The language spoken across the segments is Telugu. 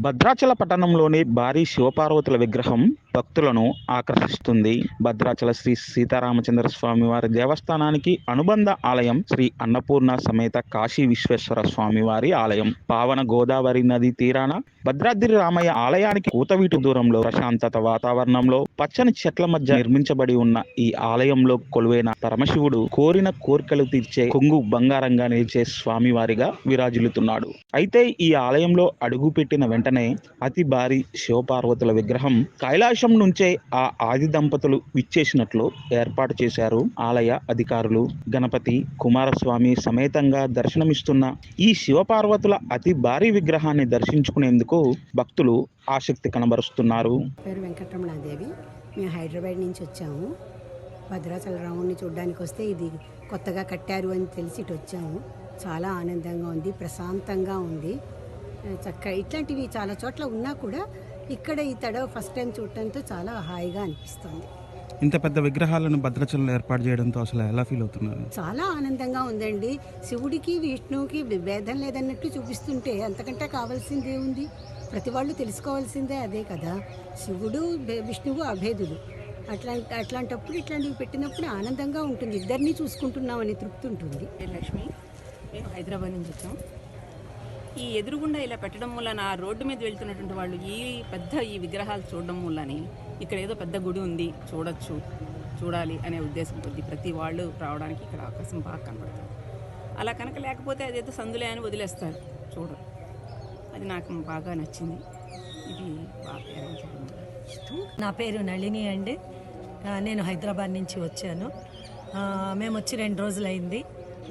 భద్రాచల పట్టణంలోని భారీ శివపార్వతుల విగ్రహం భక్తులను ఆకర్షిస్తుంది. భద్రాచల శ్రీ సీతారామచంద్ర స్వామి వారి దేవస్థానానికి అనుబంధ ఆలయం శ్రీ అన్నపూర్ణ సమేత కాశీ విశ్వేశ్వర స్వామి వారి ఆలయం. పావన గోదావరి నది తీరాన భద్రాద్రి రామయ్య ఆలయానికి కూతవీటు దూరంలో ప్రశాంతత వాతావరణంలో పచ్చని చెట్ల మధ్య నిర్మించబడి ఉన్న ఈ ఆలయంలో కొలువైన పరమశివుడు కోరిన కోరికలు తీర్చే కొంగు బంగారంగా నిలిచే స్వామివారిగా విరాజిల్లుతున్నాడు. అయితే ఈ ఆలయంలో అడుగుపెట్టిన వెంటనే అతి భారీ శివపార్వతుల విగ్రహం దేశం నుంచే ఆ ఆది దంపతులు విచ్చేసినట్లు ఏర్పాటు చేశారు ఆలయ అధికారులు. గణపతి కుమారస్వామి సమేతంగా దర్శనమిస్తున్న ఈ శివపార్వతుల అతి భారీ విగ్రహాన్ని దర్శించుకునేందుకు భక్తులు ఆసక్తి కనబరుస్తున్నారు. పేరు వెంకటరమణాదేవి. మేము హైదరాబాద్ నుంచి వచ్చాము. భద్రాచల రాముడిని చూడడానికి వస్తే ఇది కొత్తగా కట్టారు అని తెలిసి ఇటు వచ్చాము. చాలా ఆనందంగా ఉంది ప్రశాంతంగా ఉంది. చక్కగా ఇట్లాంటివి చాలా చోట్ల ఉన్నా కూడా ఇక్కడ ఈ తడవ ఫస్ట్ టైం చూడటంతో చాలా హాయిగా అనిపిస్తుంది. ఇంత పెద్ద విగ్రహాలను భద్రాచలంలో ఏర్పాటు చేయడంతో అసలు ఎలా ఫీల్ అవుతున్నారు? చాలా ఆనందంగా ఉందండి. శివుడికి విష్ణువుకి భేదం లేదన్నట్టు చూపిస్తుంటే అంతకంటే కావాల్సిందే ఉంది? ప్రతి వాళ్ళు తెలుసుకోవాల్సిందే అదే కదా. శివుడు విష్ణువు అభేదుడు అట్లా అట్లాంటప్పుడు ఇట్లాంటివి పెట్టినప్పుడు ఆనందంగా ఉంటుంది. ఇద్దరిని చూసుకుంటున్నామని తృప్తి ఉంటుంది. లక్ష్మి మేము హైదరాబాద్ నుంచి వచ్చాం. ఈ ఎదురుగుండా ఇలా పెట్టడం వలన ఆ రోడ్డు మీద వెళ్తున్నటువంటి వాళ్ళు ఈ పెద్ద ఈ విగ్రహాలు చూడడం వల్లని ఇక్కడ ఏదో పెద్ద గుడి ఉంది చూడొచ్చు చూడాలి అనే ఉద్దేశం కొద్ది ప్రతి వాళ్ళు రావడానికి ఇక్కడ అవకాశం బాగా కనబడుతుంది. అలా కనుక లేకపోతే అదేదో సందులే అని వదిలేస్తారు చూడరు. అది నాకు బాగా నచ్చింది. ఇది బాగా నా పేరు నళిని అండి. నేను హైదరాబాద్ నుంచి వచ్చాను. మేము వచ్చి రెండు రోజులైంది.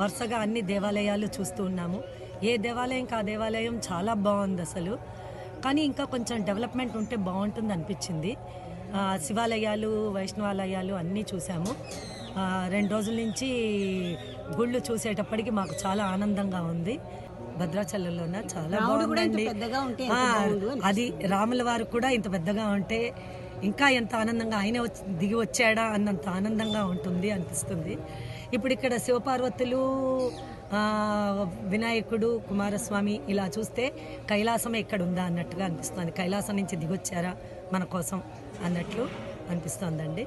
వరుసగా అన్ని దేవాలయాలు చూస్తూ ఉన్నాము. ఏ దేవాలయం కా దేవాలయం చాలా బాగుంది అసలు. కానీ ఇంకా కొంచెం డెవలప్మెంట్ ఉంటే బాగుంటుంది అనిపించింది. ఆ, శివాలయాలు వైష్ణవాలయాలు అన్నీ చూసాము. ఆ, రెండు రోజుల నుంచి గుళ్ళు చూసేటప్పటికి మాకు చాలా ఆనందంగా ఉంది. భద్రాచలంలోన? చాలా బాగుందండి. ఆ. అది రాముల వారు కూడా ఇంత పెద్దగా ఉంటే ఇంకా ఎంత ఆనందంగా ఆయన దిగి వచ్చాడా అన్నంత ఆనందంగా ఉంటుంది అనిపిస్తుంది. ఇప్పుడు ఇక్కడ శివపార్వతులు వినాయకుడు కుమారస్వామి ఇలా చూస్తే కైలాసం ఎక్కడ ఉందా అన్నట్టుగా అనిపిస్తుంది. కైలాసం నుంచి దిగొచ్చారా మన కోసం అన్నట్లు అనిపిస్తోందండి.